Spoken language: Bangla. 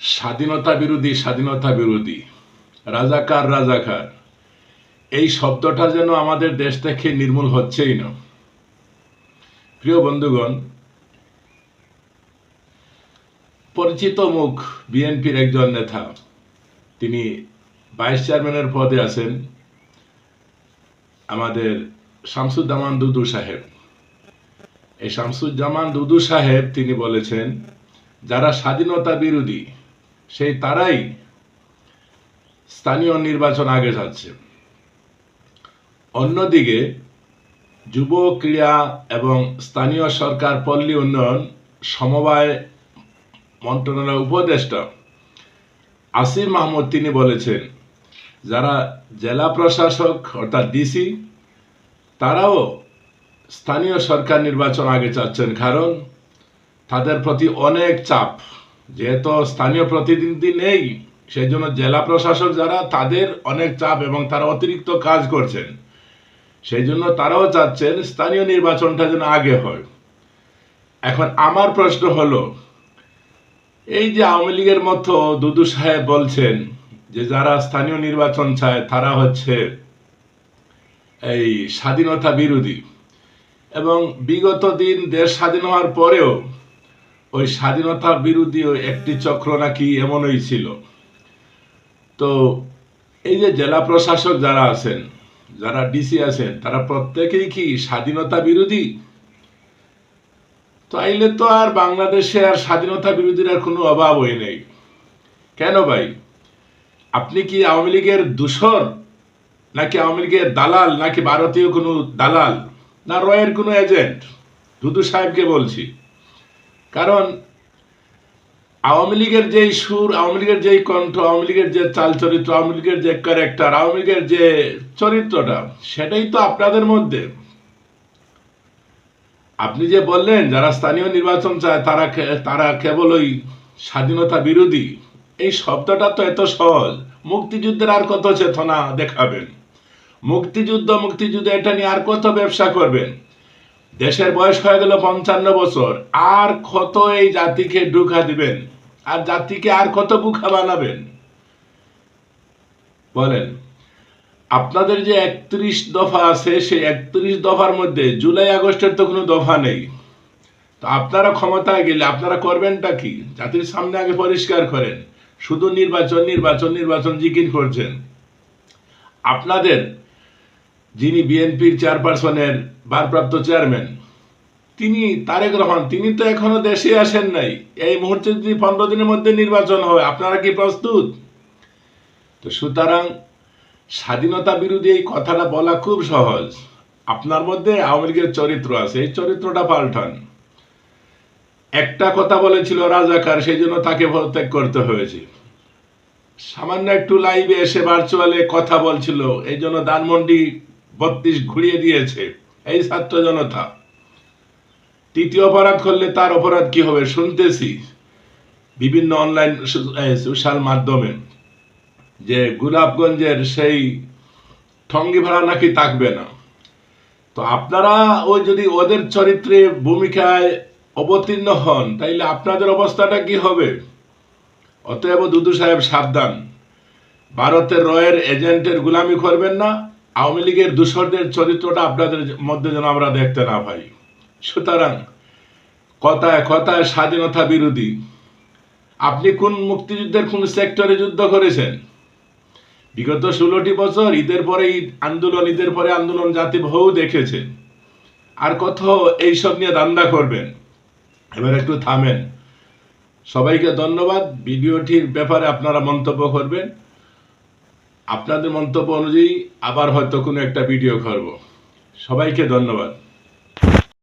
স্বাধীনতা বিরোধী স্বাধীনতা বিরোধী। রাজাকার রাজাকার। এই শব্দটা যেন আমাদের দেশ থেকে নির্মূল হচ্ছেই না। প্রিয় বন্ধুগণ, পরিচিত মুখ বিএনপির একজন নেতা। তিনি ভাইস চেয়ারম্যানের পদে আছেন আমাদের শামসুজ্জামান দুদু সাহেব। এই শামসুজ্জামান দুদু সাহেব তিনি বলেছেন, যারা স্বাধীনতা বিরোধী সেই তারাই স্থানীয় নির্বাচন আগে যাচ্ছে। অন্যদিকে যুব ক্রীড়া এবং স্থানীয় সরকার পল্লী উন্নয়ন, সমবায় মন্ত্রণালয়ের উপদেষ্টা আসির মাহমুদ তিনি বলেছেন, যারা জেলা প্রশাসক অর্থাৎ ডিসি, তারাও স্থানীয় সরকার নির্বাচন আগে চাচ্ছেন, কারণ তাদের প্রতি অনেক চাপ। যেহেতু স্থানীয় প্রতিনিধি নেই সেই জন্য জেলা প্রশাসক যারা, তাদের অনেক চাপ এবং তারা অতিরিক্ত কাজ করছেন। সেই জন্য তারাও চাচ্ছেন স্থানীয় নির্বাচনটা যেন আগে হয়। এখন আমার প্রশ্ন হলো, এই যে আওয়ামী লীগের মতো দুদু সাহেব বলছেন যে যারা স্থানীয় নির্বাচন চায়, তারা হচ্ছে এই স্বাধীনতা বিরোধী। এবং বিগত দিন দেশ স্বাধীন হওয়ার পরেও ওই স্বাধীনতা বিরোধী একটি চক্র নাকি এমনই ছিল। তো এই যে জেলা প্রশাসক যারা আছেন, যারা ডিসি আছেন, তারা প্রত্যেকেই কি স্বাধীনতা বিরোধী? তাইলে তো আর বাংলাদেশে আর স্বাধীনতা বিরোধীর আর কোনো অভাবই নেই। কেন ভাই? আপনি কি আওয়ামী লীগের দূষর? নাকি আওয়ামী লীগের দালাল? নাকি ভারতীয় কোনো দালাল? না রয়ের কোনো এজেন্ট? দুদু সাহেবকে বলছি। কারণ আওয়ামী লীগের যেই সুর, আওয়ামী লীগের যেই কণ্ঠ, আওয়ামী লীগের যে চাল চরিত্র, আওয়ামী লীগের যে ক্যারেক্টার আওয়ামী লীগের যে চরিত্রটা, সেটাই তো আপনাদের মধ্যে। আপনি যে বললেন, যারা স্থানীয় নির্বাচন চায়, তারা তারা কেবল ওই স্বাধীনতা বিরোধী। এই শব্দটা তো এত সহজ। মুক্তিযুদ্ধের আর কত চেতনা দেখাবেন? মুক্তিযুদ্ধ মুক্তিযুদ্ধ, এটা নিয়ে আর কত ব্যবসা করবেন? দেশের বয়স হয়ে গেল পঞ্চান্ন বছর। আর কত এই জাতিকে ঢুকা দিবেন? আর জাতিকে আর কত বুখা বানাবেন? বলেন, আপনাদের যে একত্রিশ দফা আছে, সেই একত্রিশ দফার মধ্যে জুলাই, আগস্টের তো কোনো দফা নেই। তো আপনারা ক্ষমতায় গেলে আপনারা করবেনটা কি? জাতির সামনে আগে পরিষ্কার করেন। শুধু নির্বাচন নির্বাচন নির্বাচন জিকির করছেন। আপনাদের যিনি বিএনপির চেয়ারপারসনের ভারপ্রাপ্ত চেয়ারম্যান, তিনি তারেক রহমান, তিনি তো এখনও দেশে আসেন নাই। এই মুহূর্তে যদি পনেরো দিনের মধ্যে নির্বাচন হয় আপনারা কি প্রস্তুত? তো সুতরাং স্বাধীনতা বিরোধী এই কথাটা বলা খুব সহজ। আপনার মধ্যে আওয়ামী লীগের চরিত্র আছে, এই চরিত্রটা পাল্টান। একটা কথা বলেছিল রাজাকার, সেই জন্য তাকে পদত্যাগ করতে হয়েছে। সামান্য একটু লাইভে এসে ভার্চুয়ালে কথা বলছিল, এই জন্য ধানমন্ডি বত্রিশ ঘুরিয়ে দিয়েছে। এই ছাত্র জনতা, তৃতীয় অপরাধ করলে তার অপরাধ কি হবে শুনতেছি। বিভিন্ন অনলাইন সোশ্যাল মাধ্যমে যে গোলাপগঞ্জের সেই ঠঙ্গি ভাড়া নাকি থাকবে না। তো আপনারা ওই যদি ওদের চরিত্রে ভূমিকায় অবতীর্ণ হন, তাইলে আপনাদের অবস্থাটা কি হবে? অতএব দুদু সাহেব সাবধান। ভারতের রয়ের এজেন্টের গুলামি করবেন না। আওয়ামী লীগের দূষরদের চরিত্রটা আপনাদের মধ্যে যেন আমরা দেখতে না পাই। সুতরাং কথায় কথায় স্বাধীনতা বিরোধী। আপনি কোন মুক্তিযুদ্ধের কোন সেক্টরে যুদ্ধ করেছেন? বিগত ষোলোটি বছর ঈদের পরে ঈদ আন্দোলন, ঈদের পরে আন্দোলন জাতি বহু দেখেছে। আর কত এইসব নিয়ে দান্দা করবেন? এবার একটু থামেন। সবাইকে ধন্যবাদ। ভিডিওটির ব্যাপারে আপনারা মন্তব্য করবেন। আপনাদের মন্তব্য অনুযায়ী আবার হয়তো কোনো একটা ভিডিও করব। সবাইকে ধন্যবাদ।